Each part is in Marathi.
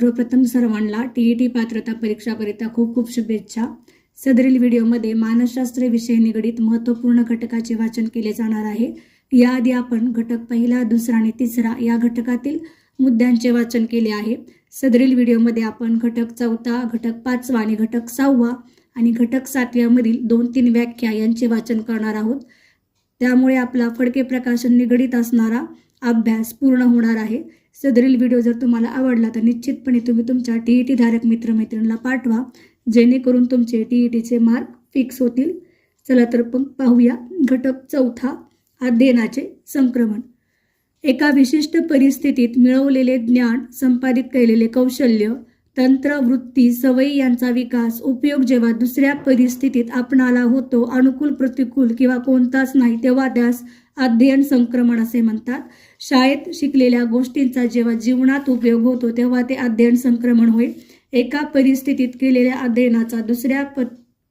सर्वप्रथम सर्वांना टी ई टी पात्रता परीक्षाकरिता खूप खूप शुभेच्छा. सदरील व्हिडिओमध्ये मानसशास्त्र विषय निगडीत महत्त्वपूर्ण घटकाचे वाचन केले जाणार आहे. याआधी आपण घटक पहिला दुसरा आणि तिसरा या घटकातील मुद्द्यांचे वाचन केले आहे. सदरील व्हिडिओमध्ये आपण घटक चौथा घटक पाचवा आणि घटक सहावा आणि घटक सातव्यामधील दोन तीन व्याख्या यांचे वाचन करणार आहोत. त्यामुळे आपला फडके प्रकाशन निगडीत असणारा अभ्यास पूर्ण होणार आहे. सदरील व्हिडिओ जर तुम्हाला आवडला तर निश्चितपणे तुम्ही तुमच्या टी ई टी धारक मित्रमैत्रिणींना पाठवा जेणेकरून तुमचे टी ई टीचे मार्क फिक्स होतील. चला तर पण पाहूया घटक चौथा अध्ययनाचे संक्रमण. एका विशिष्ट परिस्थितीत मिळवलेले ज्ञान संपादित केलेले कौशल्य तंत्र वृत्ती सवयी यांचा विकास उपयोग जेव्हा दुसऱ्या परिस्थितीत आपणाला होतो अनुकूल प्रतिकूल किंवा कोणताच नाही तेव्हा त्यास अध्ययन संक्रमण असे म्हणतात. शाळेत शिकलेल्या गोष्टींचा जेव्हा जीवनात उपयोग होतो तेव्हा ते अध्ययन संक्रमण होय. एका परिस्थितीत केलेल्या अध्ययनाचा दुसऱ्या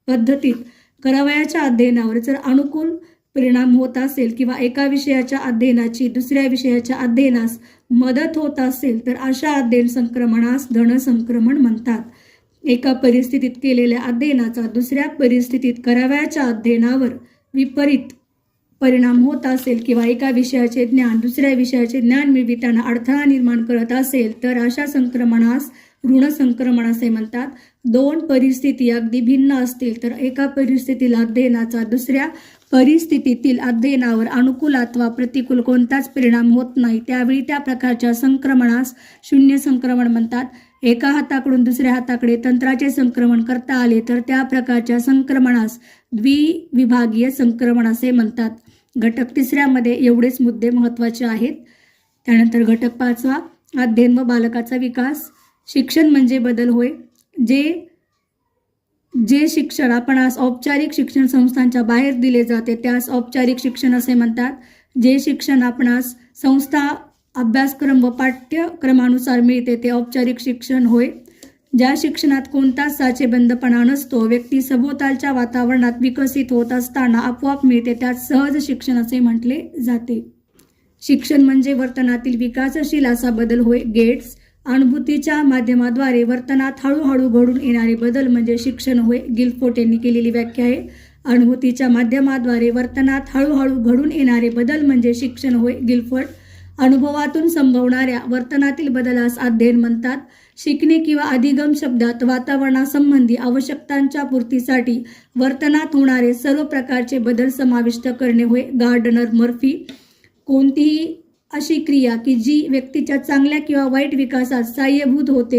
पद्धतीत करावयाच्या अध्ययनावर जर अनुकूल परिणाम होत असेल किंवा एका विषयाच्या अध्ययनाची दुसऱ्या विषयाच्या अध्ययनास मदत होत असेल तर अशा अध्ययन संक्रमणास धनसंक्रमण म्हणतात. एका परिस्थितीत केलेल्या अध्ययनाचा दुसऱ्या परिस्थितीत करावयाच्या अध्ययनावर विपरीत परिणाम होत असेल किंवा एका विषयाचे ज्ञान दुसऱ्या विषयाचे ज्ञान मिळविताना अडथळा निर्माण करत असेल तर अशा संक्रमणास ऋण संक्रमण असे म्हणतात. दोन परिस्थिती अगदी भिन्न असतील तर एका परिस्थितीला अध्ययनाचा दुसऱ्या परिस्थितीतील अध्ययनावर अनुकूल अथवा प्रतिकूल कोणताच परिणाम होत नाही. त्यावेळी त्या प्रकारच्या संक्रमणास शून्य संक्रमण म्हणतात. एका हाताकडून दुसऱ्या हाताकडे तंत्राचे संक्रमण करता आले तर त्या प्रकारच्या संक्रमणास द्विविभागीय संक्रमण असे म्हणतात. घटक तिसऱ्यामध्ये एवढेच मुद्दे महत्त्वाचे आहेत. त्यानंतर घटक पाचवा अध्ययन व बालकाचा विकास. शिक्षण म्हणजे बदल होय. जे जे शिक्षण आपण आज औपचारिक शिक्षण संस्थांच्या बाहेर दिले जाते त्यास औपचारिक शिक्षण असे म्हणतात. जे शिक्षण आपणास संस्था अभ्यासक्रम व पाठ्यक्रमानुसार मिळते ते औपचारिक शिक्षण होय. ज्या शिक्षणात कोणताच साचेबंदपणा नसतो व्यक्ती सभोवतालच्या वातावरणात विकसित होत असताना आपोआप मिळते त्यात सहज शिक्षण असे म्हटले जाते. शिक्षण म्हणजे वर्तनातील विकासशील असा बदल होय. गेट्स अनुभूतीच्या माध्यमाद्वारे वर्तनात हळूहळू घडून येणारे बदल म्हणजे शिक्षण होय. गिलफोट यांनी केलेली व्याख्या आहे. अनुभूतीच्या माध्यमाद्वारे वर्तनात हळूहळू घडून येणारे बदल म्हणजे शिक्षण होय. गिलफोट अनुभवातून संभवणाऱ्या वर्तनातील बदलास अध्ययन म्हणतात. शिकणे किंवा अधिगम शब्दात वातावरणासंबंधी आवश्यकतांच्या पूर्तीसाठी वर्तनात होणारे सर्व प्रकारचे बदल समाविष्ट करणे होय. Gardner Murphy. कोणतीही अशी क्रिया की जी व्यक्तीच्या चांगल्या किंवा वाईट विकासात सहाय्यभूत होते.